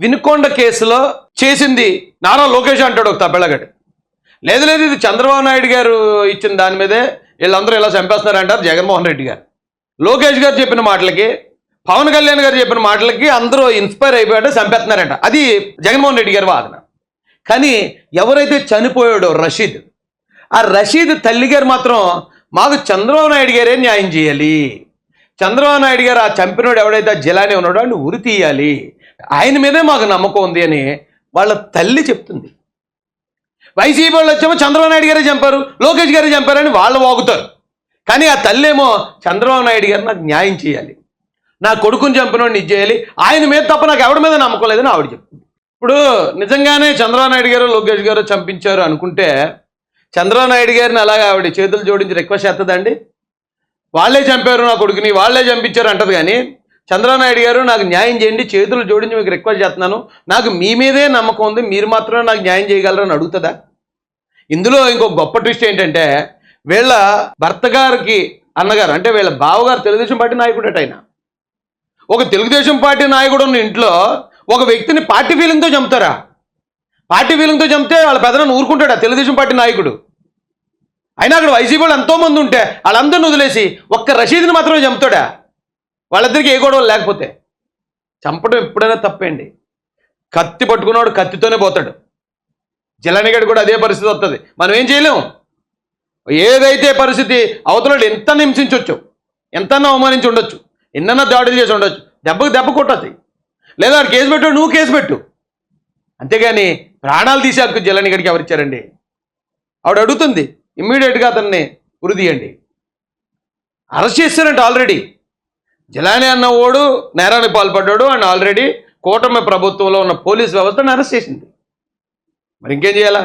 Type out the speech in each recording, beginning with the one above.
వినుకొండ కేసులో చేసింది నారా లోకేష్ అంటాడు ఒక తప్పెళ్ళగడ్డి లేదు లేదు ఇది చంద్రబాబు నాయుడు గారు ఇచ్చిన దాని మీదే వీళ్ళందరూ ఇలా చంపేస్తున్నారంటారు జగన్మోహన్ రెడ్డి గారు. లోకేష్ గారు చెప్పిన మాటలకి పవన్ కళ్యాణ్ గారు చెప్పిన మాటలకి అందరూ ఇన్స్పైర్ అయిపోయాడు చంపేస్తున్నారంట. అది జగన్మోహన్ రెడ్డి గారి వాదన. కానీ ఎవరైతే చనిపోయాడో రషీద్ ఆ రషీద్ తల్లి గారు మాత్రం మాకు చంద్రబాబు నాయుడు గారే న్యాయం చేయాలి. చంద్రబాబు నాయుడు గారు ఆ చంపినోడు ఎవడైతే ఆ ఉన్నాడో అని ఉరి తీయాలి. ఆయన మీదే మాకు నమ్మకం ఉంది అని వాళ్ళ తల్లి చెప్తుంది. వైసీపీ వాళ్ళు వచ్చేమో చంద్రబాబు నాయుడు గారే చంపారు లోకేష్ గారే చంపారని వాళ్ళు వాగుతారు. కానీ ఆ తల్లి ఏమో చంద్రబాబు నాయుడు గారు నాకు న్యాయం చేయాలి. నా కొడుకుని చంపినోడిని ఇది చేయాలి. ఆయన మీద తప్ప నాకు ఎవరి మీద నమ్మకం లేదని ఆవిడ చెప్తుంది. ఇప్పుడు నిజంగానే చంద్రబాబు నాయుడు గారు లోకేష్ గారు చంపించారు అనుకుంటే చంద్రబాబు నాయుడు గారిని అలాగే ఆవిడ చేతులు జోడించి రిక్వెస్ట్ చేస్తుందండి వాళ్ళే చంపారు నా కొడుకుని వాళ్ళే చంపించారు అంటది కానీ చంద్రనాయుడు నాయుడు గారు నాకు న్యాయం చేయండి చేతులు జోడించి మీకు రిక్వెస్ట్ చేస్తున్నాను. నాకు మీ మీదే నమ్మకం ఉంది మీరు మాత్రమే నాకు న్యాయం చేయగలరని అడుగుతుందా? ఇందులో ఇంకో గొప్ప ట్విస్ట్ ఏంటంటే వీళ్ళ భర్త గారికి అన్నగారు అంటే వీళ్ళ బావగారు తెలుగుదేశం పార్టీ నాయకుడట ఆయన. ఒక తెలుగుదేశం పార్టీ నాయకుడు ఉన్న ఇంట్లో ఒక వ్యక్తిని పార్టీ ఫీలింగ్తో చంపుతారా? పార్టీ ఫీలింగ్తో చంపితే వాళ్ళ పెదనాన్ని ఊరుకుంటాడా? తెలుగుదేశం పార్టీ నాయకుడు. అయినా అక్కడ వైసీపీ వాళ్ళు ఎంతోమంది ఉంటే వాళ్ళందరిని వదిలేసి ఒక్క రషీద్ని మాత్రమే చంపుతాడా? వాళ్ళిద్దరికి ఏ గొడవలు లేకపోతే చంపడం ఎప్పుడైనా తప్పేండి. కత్తి పట్టుకున్నవాడు కత్తితోనే పోతాడు. జలనిగడి కూడా అదే పరిస్థితి వస్తుంది మనం ఏం చేయలేము ఏదైతే పరిస్థితి అవతలడు ఎంత హింసించవచ్చు ఎంతన్నా అవమానించి ఉండొచ్చు ఎన్నన్నా దాడులు చేసి ఉండొచ్చు దెబ్బకు దెబ్బ కొట్టద్ది. లేదా వాడు కేసు పెట్టు నువ్వు కేసు పెట్టు. అంతేగాని ప్రాణాలు తీసే హక్కు జలనిగడికి ఎవరిచ్చారండి ఆవిడ అడుగుతుంది ఇమ్మీడియట్గా అతన్ని ఉరిదీయండి అరెస్ట్ చేశారంట ఆల్రెడీ. జలాని అన్నవాడు నేరాన్ని నేరానికి పాల్పడ్డాడు. అండ్ ఆల్రెడీ కూటమి ప్రభుత్వంలో ఉన్న పోలీస్ వ్యవస్థను అరెస్ట్ చేసింది. మరి ఇంకేం చేయాలా?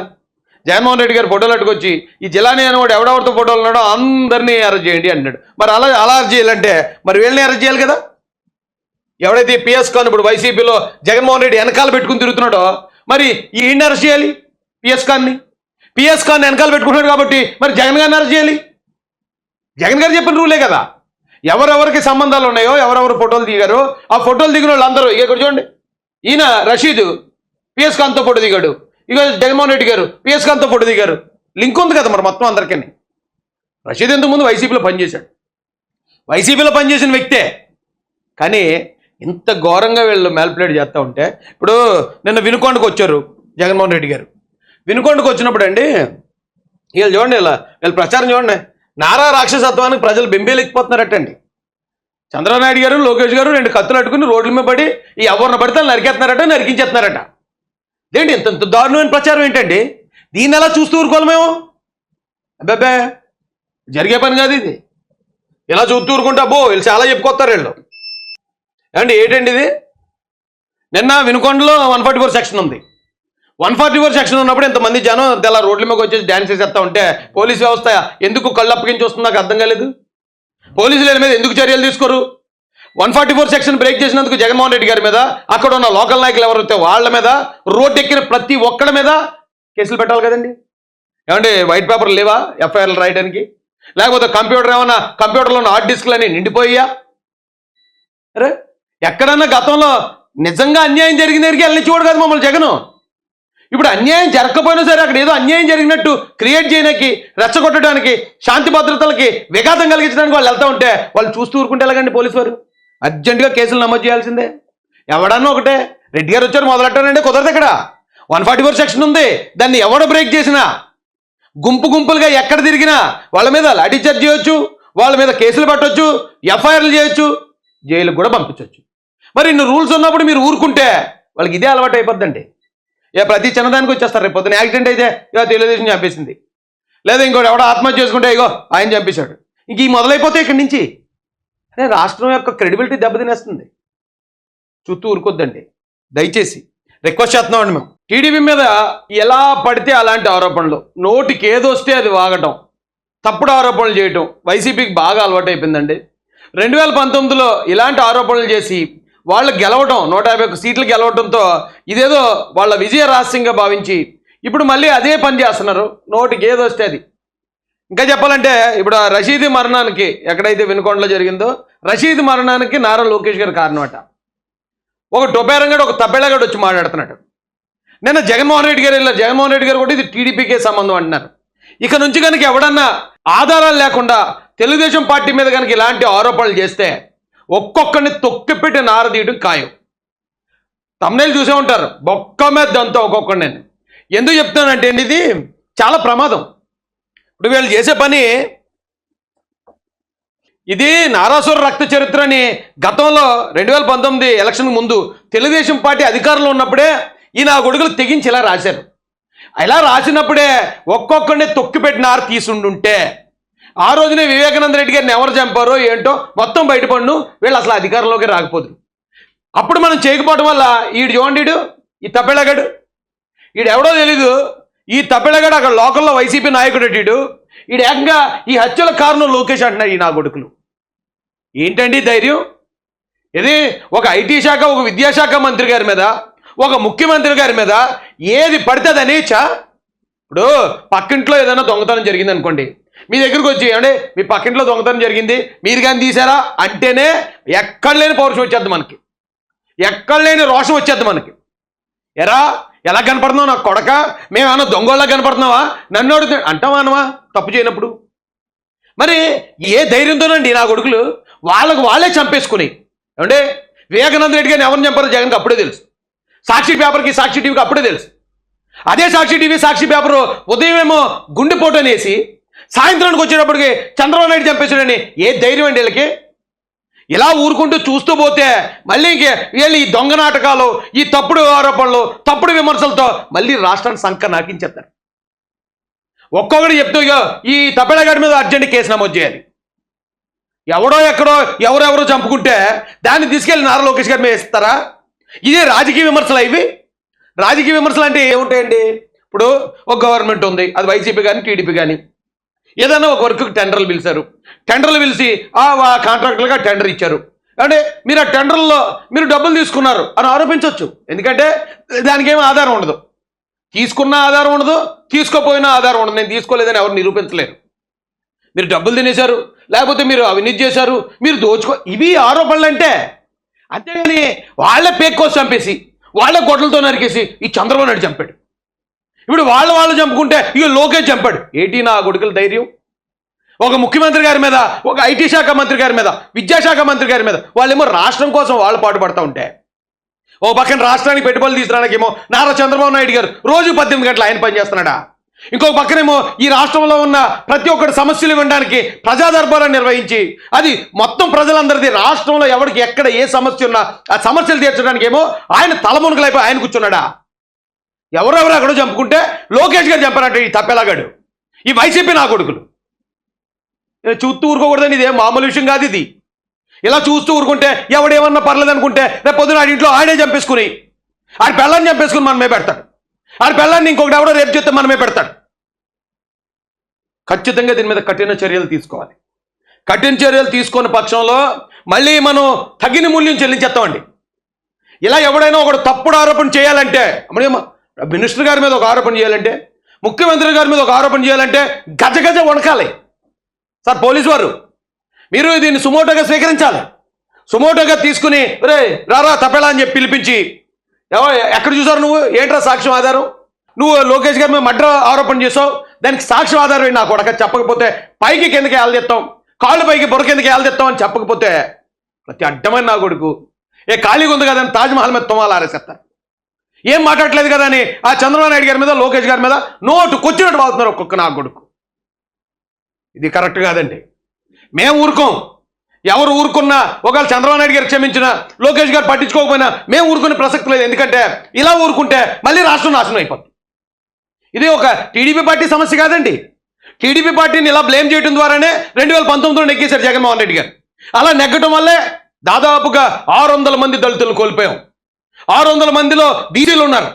జగన్మోహన్ రెడ్డి గారు ఫోటోలు అట్టుకొచ్చి ఈ జిలాని అనేవాడు ఎవడెవరితో ఫోటోలు ఉన్నాడో అందరినీ అరెస్ట్ చేయండి అన్నాడు మరి అలా అలా అరెస్ట్ చేయాలంటే మరి వీళ్ళని అరెస్ట్ చేయాలి కదా? ఎవడైతే పిఎస్ ఖాన్ ఇప్పుడు వైసీపీలో జగన్మోహన్ రెడ్డి వెనకాల పెట్టుకుని తిరుగుతున్నాడో మరి ఈయన్ని అరెస్ట్ చేయాలి పిఎస్ ఖాన్ని పిఎస్ ఖాన్ వెనకాల పెట్టుకుంటున్నాడు కాబట్టి మరి జగన్ గారిని అరెస్ట్ చేయాలి? జగన్ గారు చెప్పిన రూలే కదా. ఎవరెవరికి సంబంధాలు ఉన్నాయో ఎవరెవరు ఫోటోలు దిగారో ఆ ఫోటోలు దిగిన వాళ్ళు అందరూ ఇక ఇక్కడ చూడండి ఈయన రషీద్ పిఎస్ ఖాన్తో ఫోటో దిగాడు. ఇక జగన్మోహన్ రెడ్డి గారు పిఎస్ ఖాన్తో ఫోటో దిగారు. లింక్ ఉంది కదా మరి మొత్తం అందరికీ రషీద్ ఇంతకుముందు వైసీపీలో పనిచేశాడు. వైసీపీలో పనిచేసిన వ్యక్తే. కానీ ఇంత ఘోరంగా వీళ్ళు మ్యాల్పులేట్ చేస్తూ ఉంటే ఇప్పుడు నిన్న వినుకొండకు వచ్చారు జగన్మోహన్ రెడ్డి గారు. వినుకొండకు వచ్చినప్పుడు అండి వీళ్ళు చూడండి ఇలా వీళ్ళు ప్రచారం చూడండి. నారా రాక్షసత్వానికి ప్రజలు బెంబేలెక్కిపోతున్నారటండి. చంద్రనాయుడు నాయుడు గారు లోకేష్ గారు రెండు కత్తులు అట్టుకుని రోడ్ల మీద పడి ఈ ఎవరిని పడితే నరికేస్తున్నారట నరికించేస్తున్నారట. ఏంటి ఇంత ఇంత దారుణమైన ప్రచారం ఏంటండి? దీన్ని ఎలా చూస్తూ ఊరుకోవాలి మేము? అబ్బాబ్బే జరిగే పని కాదు ఇది. ఇలా చూస్తూ ఊరుకుంటే అబ్బో వీళ్ళు చాలా చెప్పుకొస్తారు వీళ్ళు. ఏమండి ఏంటండి ఇది? నిన్న వినుకొండలో వన్ ఫార్టీ ఫోర్ సెక్షన్ ఉంది. వన్ ఫార్టీ ఫోర్ సెక్షన్ ఉన్నప్పుడు ఇంతమంది జనం తెల్ల రోడ్ల మీద వచ్చేసి డ్యాన్స్ చేసేస్తా ఉంటే పోలీస్ వ్యవస్థ ఎందుకు కళ్ళు అప్పగించి వస్తుంది నాకు అర్థం కాలేదు. పోలీసుల మీద ఎందుకు చర్యలు తీసుకోరు? One forty four section break చేసినందుకు జగన్మోహన్ రెడ్డి గారి మీద అక్కడ ఉన్న లోకల్ నాయకులు ఎవరైతే వాళ్ళ మీద రోడ్డు ఎక్కిన ప్రతి ఒక్కడి మీద కేసులు పెట్టాలి కదండి. ఏమండి వైట్ పేపర్ లేవా ఎఫ్ఐఆర్లు రాయడానికి? లేకపోతే కంప్యూటర్ ఏమన్నా కంప్యూటర్లో ఉన్న హార్డ్ డిస్క్లు అని నిండిపోయా అరే ఎక్కడన్నా గతంలో నిజంగా అన్యాయం జరిగిన దగ్గరికి వెళ్ళి చూడు కదా మమ్మల్ని జగను. ఇప్పుడు అన్యాయం జరగకపోయినా సరే అక్కడ ఏదో అన్యాయం జరిగినట్టు క్రియేట్ చేయడానికి రెచ్చగొట్టడానికి శాంతి భద్రతలకి విఘాతం కలిగించడానికి వాళ్ళు వెళ్తా ఉంటే వాళ్ళు చూస్తూ ఊరుకుంటే ఎలాగండి పోలీసు వారు? అర్జెంటుగా కేసులు నమోదు చేయాల్సిందే. ఎవడన్నా ఒకటే రెడ్డి గారు వచ్చారు మొదలెట్టారంటే కుదరదు ఇక్కడ. వన్ ఫార్టీ ఫోర్ సెక్షన్ ఉంది దాన్ని ఎవడ బ్రేక్ చేసినా? గుంపు గుంపులుగా ఎక్కడ తిరిగినా వాళ్ళ మీద లాఠీ చార్జ్ చేయొచ్చు వాళ్ళ మీద కేసులు పెట్టొచ్చు ఎఫ్ఐఆర్లు చేయొచ్చు జైలుకు కూడా పంపించవచ్చు మరి ఇన్ని రూల్స్ ఉన్నప్పుడు మీరు ఊరుకుంటే వాళ్ళకి ఇదే అలవాటు అయిపోద్దండి. ఇక ప్రతి చిన్నదానికి వచ్చేస్తారు రేపు పొద్దున యాక్సిడెంట్ అయితే ఇక తెలుగుదేశం చంపేసింది. లేదా ఇంకోటి ఎవడో ఆత్మహత్య చేసుకుంటే ఇగో ఆయన చంపేశాడు. ఇంక ఈ మొదలైపోతే ఇక్కడి నుంచి. అరే రాష్ట్రం యొక్క క్రెడిబిలిటీ దెబ్బతినేస్తుంది. చుట్టూ ఊరుకొద్దండి. దయచేసి రిక్వెస్ట్ చేస్తున్నామండి మేము. టీడీపీ మీద ఎలా పడితే అలాంటి ఆరోపణలు. నోటికి ఏదొస్తే అది వాగటం. తప్పుడు ఆరోపణలు చేయటం. వైసీపీకి బాగా అలవాటు అయిపోయిందండి రెండు వేల పంతొమ్మిదిలో ఇలాంటి ఆరోపణలు చేసి వాళ్ళు గెలవటం నూట యాభై ఒక్క సీట్లు గెలవటంతో ఇదేదో వాళ్ళ విజయ రహస్యంగా భావించి ఇప్పుడు మళ్ళీ అదే పని చేస్తున్నారు. నోటికి ఏదో వస్తే అది. ఇంకా చెప్పాలంటే ఇప్పుడు రషీద్ మరణానికి ఎక్కడైతే వినుకొండలో జరిగిందో రషీద్ మరణానికి నారా లోకేష్ గారు కారణమాట. ఒక టొపేరంగాడు ఒక తబ్బేళగాడు వచ్చి మాట్లాడుతున్నాడు. నిన్న జగన్మోహన్ రెడ్డి గారు వెళ్ళారు. జగన్మోహన్ రెడ్డి గారు కూడా ఇది టీడీపీకే సంబంధం అంటున్నారు. ఇక నుంచి కనుక ఎవడన్నా ఆధారాలు లేకుండా తెలుగుదేశం పార్టీ మీద కనుక ఇలాంటి ఆరోపణలు చేస్తే ఒక్కొక్కరిని తొక్కిపెట్టి నారదీయడం ఖాయం. తమ్నేలు చూసే ఉంటారు. బొక్క మీద దంతో ఒక్కొక్కడిని. ఎందుకు చెప్తానంటే అండి ఇది చాలా ప్రమాదం. ఇప్పుడు వీళ్ళు చేసే పని ఇది నారాసుర రక్త చరిత్రని గతంలో రెండు వేల పంతొమ్మిది ఎలక్షన్ ముందు తెలుగుదేశం పార్టీ అధికారంలో ఉన్నప్పుడే ఈ నా గొడుగులు తెగించి ఇలా రాశారు. ఇలా రాసినప్పుడే ఒక్కొక్కడిని తొక్కిపెట్టినారు తీసుండుంటే ఆ రోజునే వివేకానంద రెడ్డి గారిని ఎవరు చంపారో ఏంటో మొత్తం బయటపడును. వీళ్ళు అసలు అధికారంలోకి రాకపోదురు అప్పుడు మనం చేయకపోవడం వల్ల ఈడు చూడండి ఈ తప్పెళ్ళగాడు. ఈడు ఎవడో తెలీదు ఈ తప్పెళ్ళగాడు అక్కడ లోకల్లో వైసీపీ నాయకుడు ఈడు. ఈడు ఏకంగా ఈ హత్యల కారణం లోకేష్ అంటున్నారు ఈ నా కొడుకులు. ఏంటండి ధైర్యం? ఇది ఒక ఐటీ శాఖ ఒక విద్యాశాఖ మంత్రి గారి మీద ఒక ముఖ్యమంత్రి గారి మీద ఏది పడితే అని అనేచ్చా ఇప్పుడు పక్కింట్లో ఏదైనా దొంగతనం జరిగింది అనుకోండి మీ దగ్గరికి వచ్చి అంటే మీ పక్కింట్లో దొంగతనం జరిగింది మీరు కానీ తీసారా అంటేనే ఎక్కడ లేని పౌరుషం వచ్చేద్ది మనకి. ఎక్కడ లేని రోషం వచ్చేద్ది మనకి. ఎరా ఎలా కనపడుతున్నావు నాకు కొడక? మేమేమన్నా దొంగోళ్ళ కనపడుతున్నావా? నన్ను అడుగుతా అంటావా అనవా తప్పు చేయనప్పుడు. మరి ఏ ధైర్యంతోనండి నా కొడుకులు వాళ్ళకు వాళ్ళే చంపేసుకుని ఏమంటే వివేకానంద రెడ్డి గారిని ఎవరిని చంపారో జగన్కి అప్పుడే తెలుసు. సాక్షి పేపర్కి సాక్షి టీవీకి అప్పుడే తెలుసు. అదే సాక్షి టీవీ సాక్షి పేపర్ ఉదయం ఏమో గుండెపోటు అనేసి సాయంత్రానికి వచ్చేటప్పటికి చంద్రబాబు నాయుడు చంపేశాడని ఏ ధైర్యం అండి వీళ్ళకి? ఇలా ఊరుకుంటూ చూస్తూ పోతే మళ్ళీ ఇంకే వీళ్ళు ఈ దొంగ నాటకాలు ఈ తప్పుడు ఆరోపణలు తప్పుడు విమర్శలతో మళ్ళీ రాష్ట్రాన్ని సంఖ నాకించేస్తారు. ఒక్కొక్కటి చెప్తూ ఈ ఈ తప్పెడగాడి మీద అర్జెంట్ కేసు నమోదు చేయాలి. ఎవడో ఎక్కడో ఎవరెవరో చంపుకుంటే దాన్ని తీసుకెళ్ళి నారా లోకేష్ గారి మీద ఇస్తారా ఇదే రాజకీయ విమర్శలు ఇవి? రాజకీయ విమర్శలు అంటే ఏముంటాయండి? ఇప్పుడు ఒక గవర్నమెంట్ ఉంది అది వైసీపీ కానీ టీడీపీ కానీ ఏదైనా ఒక వర్క్ టెండర్లు పిలిచారు. టెండర్లు పిలిచి ఆ వా- టెండర్ ఇచ్చారు. అంటే మీరు ఆ టెండర్లో మీరు డబ్బులు తీసుకున్నారు అని ఆరోపించవచ్చు ఎందుకంటే దానికి ఏమి ఆధారం ఉండదు. తీసుకున్న ఆధారం ఉండదు తీసుకోపోయిన ఆధారం ఉండదు. నేను తీసుకోలేదని ఎవరు నిరూపించలేరు. మీరు డబ్బులు తినేశారు లేకపోతే మీరు అవినీతి చేశారు మీరు దోచుకో ఇవి ఆరోపణలు అంటే అంతేగాని వాళ్ళ పేక్కోసి చంపేసి వాళ్ళ గొడ్లతో నరికేసి ఈ చంద్రబాబు నాయుడు చంపాడు. ఇప్పుడు వాళ్ళు వాళ్ళు చంపుకుంటే ఇక లోకేష్ చంపాడు. ఏంటి నా కొడుకుల ధైర్యం? ఒక ముఖ్యమంత్రి గారి మీద ఒక ఐటీ శాఖ మంత్రి గారి మీద విద్యాశాఖ మంత్రి గారి మీద వాళ్ళేమో రాష్ట్రం కోసం వాళ్ళు పాటుపడతా ఉంటే. ఓ పక్కన రాష్ట్రానికి పెట్టుబడులు తీసుకురానికేమో నారా చంద్రబాబు నాయుడు గారు రోజు పద్దెనిమిది గంటలు ఆయన పనిచేస్తున్నాడా ఇంకొక పక్కనేమో ఈ రాష్ట్రంలో ఉన్న ప్రతి ఒక్కటి సమస్యలు ఇవ్వడానికి ప్రజా నిర్వహించి అది మొత్తం ప్రజలందరిది రాష్ట్రంలో ఎవరికి ఎక్కడ ఏ సమస్య ఉన్నా ఆ సమస్యలు తీర్చడానికేమో ఆయన తలమునుకలైపోయి ఆయన కూర్చున్నాడా? ఎవరెవరు అక్కడ చంపుకుంటే లోకేష్ గారు చంపారంటే ఈ తప్పెలాగాడు ఈ వైసీపీ నా కొడుకులు. చూస్తూ ఊరుకోకూడదని ఇదేం మామూలు విషయం కాదు ఇది. ఇలా చూస్తూ ఊరుకుంటే ఎవడేమన్నా పర్లేదు అనుకుంటే రేపు పొద్దున ఆడి ఇంట్లో ఆడే చంపేసుకుని ఆడి పెళ్ళాన్ని చంపేసుకుని మనమే పెడతాడు ఆడి పెళ్ళాన్ని ఇంకొకటి ఎవడో రేపు చెప్తే మనమే పెడతాడు ఖచ్చితంగా దీని మీద కఠిన చర్యలు తీసుకోవాలి. కఠిన చర్యలు తీసుకున్న పక్షంలో మళ్ళీ మనం తగిన మూల్యం చెల్లించేస్తామండి. ఇలా ఎవడైనా ఒకడు తప్పుడు ఆరోపణ చేయాలంటే మినిస్టర్ గారి మీద ఒక ఆరోపణ చేయాలంటే ముఖ్యమంత్రి గారి మీద ఒక ఆరోపణ చేయాలంటే గజ గజ వణకాలి. సార్ పోలీసు వారు మీరు దీన్ని సుమోటోగా స్వీకరించాలి. సుమోటోగా తీసుకుని రే రారా తప్పేలా అని చెప్పి పిలిపించి ఎక్కడ చూసారు నువ్వు? ఏంట్రా సాక్ష్యం ఆధారం? నువ్వు లోకేష్ గారి మీద మడ్ర ఆరోపణ చేసావు దానికి సాక్ష్యం ఆధారం నా కొడక? చెప్పకపోతే పైకి కిందకి ఏళ్ళదెత్తాం కాళ్ళు పైకి బొర కిందకి ఏళ్ళదెత్తాం అని చెప్పకపోతే ప్రతి అడ్డమైన నా కొడుకు ఏ ఖాళీగా ఉంది కదా తాజ్మహల్ మీద తుమ్మాలు ఆరేసేస్తారు ఏం మాట్లాడలేదు కదా అని ఆ చంద్రబాబు నాయుడు గారి మీద లోకేష్ గారి మీద నోటు కొచ్చినట్టు వాడుతున్నారు ఒక్కొక్క నా కొడుకు. ఇది కరెక్ట్ కాదండి. మేము ఊరుకోం. ఎవరు ఊరుకున్నా ఒకవేళ చంద్రబాబు నాయుడు గారు క్షమించినా లోకేష్ గారు పట్టించుకోకపోయినా మేము ఊరుకునే ప్రసక్తి లేదు. ఎందుకంటే ఇలా ఊరుకుంటే మళ్ళీ రాష్ట్రం నాశనం అయిపోతుంది ఇది ఒక టీడీపీ పార్టీ సమస్య కాదండి. టీడీపీ పార్టీని ఇలా బ్లేమ్ చేయడం ద్వారానే రెండు వేల పంతొమ్మిదిలో నెగ్గేశారు జగన్మోహన్ రెడ్డి గారు. అలా నెగ్గడం వల్లే దాదాపుగా ఆరు వందల మంది దళితులు కోల్పోయాం. ఆరు వందల మందిలో బీసీలు ఉన్నారు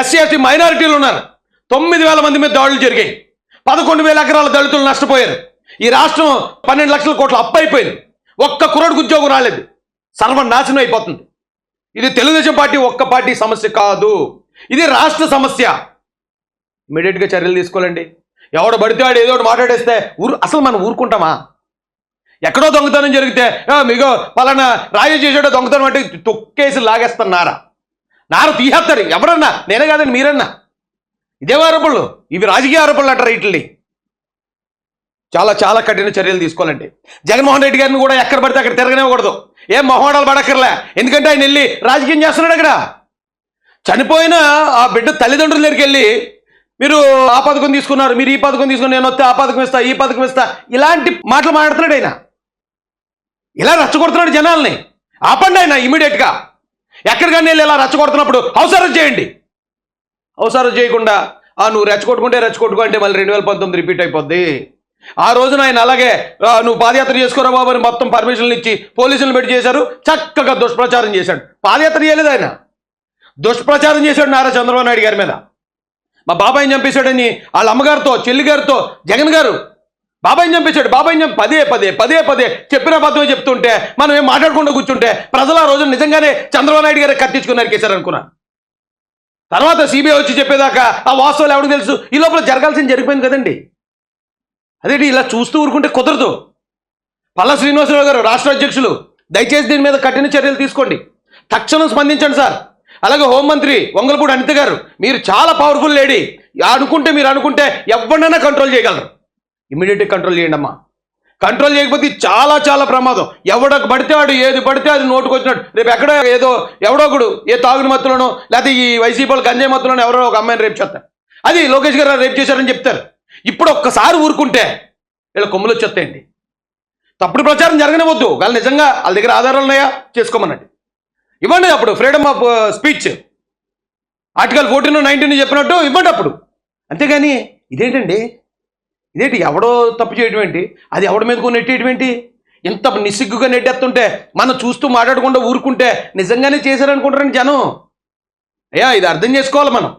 ఎస్సీ ఎస్టీ మైనారిటీలు ఉన్నారు. తొమ్మిది వేల మంది మీద దాడులు జరిగాయి. పదకొండు వేల ఎకరాల దళితులు నష్టపోయారు. ఈ రాష్ట్రం పన్నెండు లక్షల కోట్ల అప్పు అయిపోయింది ఒక్క కురడుకు ఉద్యోగం రాలేదు. సర్వనాశనం అయిపోతుంది. ఇది తెలుగుదేశం పార్టీ ఒక్క పార్టీ సమస్య కాదు. ఇది రాష్ట్ర సమస్య. ఇమీడియట్గా చర్యలు తీసుకోవాలండి. ఎవడు పడితే వాడు ఏదో ఒకటి మాట్లాడేస్తే ఊరు అసలు మనం ఊరుకుంటామా? ఎక్కడో దొంగతనం జరిగితే మీకు పలానా రాజు చేసేటో దొంగతనం అంటే తొక్కేసి లాగేస్తున్నారా? నారు తీసేస్తారు. ఎవరన్నా? నేనే కాదండి మీరన్నా? ఇదే ఆరోపణలు. ఇవి రాజకీయ ఆరోపణలు అంటారు వీటిని చాలా చాలా కఠిన చర్యలు తీసుకోవాలండి జగన్మోహన్ రెడ్డి గారిని కూడా ఎక్కడ పడితే అక్కడ తిరగనివ్వకూడదు. ఏం మొహమాటాలు పడక్కర్లే. ఎందుకంటే ఆయన వెళ్ళి రాజకీయం చేస్తున్నాడు అక్కడ. చనిపోయిన ఆ బిడ్డ తల్లిదండ్రుల దగ్గరికి వెళ్ళి మీరు ఆ పథకం తీసుకున్నారు మీరు ఈ పథకం తీసుకుని నేను వస్తే ఆ పథకం ఇస్తా ఈ పథకం ఇస్తా ఇలాంటి మాటలు మాట్లాడుతున్నాడు ఆయన. ఇలా రచ్చగొడుతున్నాడు జనాల్ని. ఆపండి ఆయన ఇమీడియట్గా ఎక్కడికన్నా వెళ్ళి ఇలా రెచ్చగొడుతున్నప్పుడు అవసరం చేయండి. అవసరం చేయకుండా ఆ నువ్వు రెచ్చగొట్టుకుంటే రెచ్చగొట్టుకో అంటే మళ్ళీ రెండు వేల పంతొమ్మిది రిపీట్ అయిపోద్ది. ఆ రోజున ఆయన అలాగే నువ్వు పాదయాత్ర చేసుకోరా బాబు అని మొత్తం పర్మిషన్లు ఇచ్చి పోలీసులు పెట్టి చేశారు. చక్కగా దుష్ప్రచారం చేశాడు. పాదయాత్ర చేయలేదు ఆయన. దుష్ప్రచారం చేశాడు నారా చంద్రబాబు నాయుడు గారి మీద. మా బాబాయిని చంపేశాడని వాళ్ళ అమ్మగారితో చెల్లి గారితో జగన్ గారు బాబాయ్ చంపేశాడు. బాబాయ్ చంపి పదే పదే పదే పదే చెప్పిన పద్ధతి చెప్తుంటే మనం ఏం మాట్లాడకుండా కూర్చుంటే ప్రజలు ఆ రోజు నిజంగానే చంద్రబాబు నాయుడు గారు కట్టించుకున్నారు నరికేశారు అనుకున్నా. తర్వాత సిబిఐ వచ్చి చెప్పేదాకా ఆ వాస్తవాలు ఎవరికి తెలుసు? ఈ లోపల జరగాల్సింది జరిగిపోయింది కదండి. అదేంటి ఇలా చూస్తూ ఊరుకుంటే కుదరదు. పల్లా శ్రీనివాసరావు గారు రాష్ట్ర అధ్యక్షులు దయచేసి దీని మీద కఠిన చర్యలు తీసుకోండి. తక్షణం స్పందించండి సార్. అలాగే హోంమంత్రి వంగలపూడి అనిత గారు మీరు చాలా పవర్ఫుల్ లేడీ అనుకుంటే మీరు అనుకుంటే ఎవరినైనా కంట్రోల్ చేయగలరు. ఇమీడియట్గా కంట్రోల్ చేయండి అమ్మా కంట్రోల్ చేయకపోతే చాలా చాలా ప్రమాదం. ఎవడకు పడితే వాడు ఏది పడితే అది నోటుకు వచ్చినట్టు రేపు ఎక్కడ ఏదో ఎవడో ఒకడు ఏ తాగుడు మత్తులోనో లేకపోతే ఈ వైసీపీ వాళ్ళు గంజాయి మత్తులోనో ఎవరో ఒక అమ్మాయిని రేపు చేస్తారు. అది లోకేష్ గారు రేపు చేశారని చెప్తారు. ఇప్పుడు ఒక్కసారి ఊరుకుంటే వీళ్ళ కొమ్ములు వచ్చేస్తాయండి. తప్పుడు ప్రచారం జరగనివద్దు వాళ్ళు నిజంగా వాళ్ళ దగ్గర ఆధారాలు ఉన్నాయా? చేసుకోమన్నట్టు ఇవ్వండి అప్పుడు freedom of speech article fourteen nineteen చెప్పినట్టు ఇవ్వండి అప్పుడు. అంతేగాని ఇదేంటండి? ఇదేంటి ఎవడో తప్పు చేయడం ఏంటి? అది ఎవడి మీదకు నెట్టేయడం ఏంటి? ఇంత నిస్సిగ్గుగా నెట్టేస్తుంటే మనం చూస్తూ మాట్లాడకుండా ఊరుకుంటే నిజంగానే చేశారనుకుంటారండి జనం. అయ్యా ఇది అర్థం చేసుకోవాలి మనం.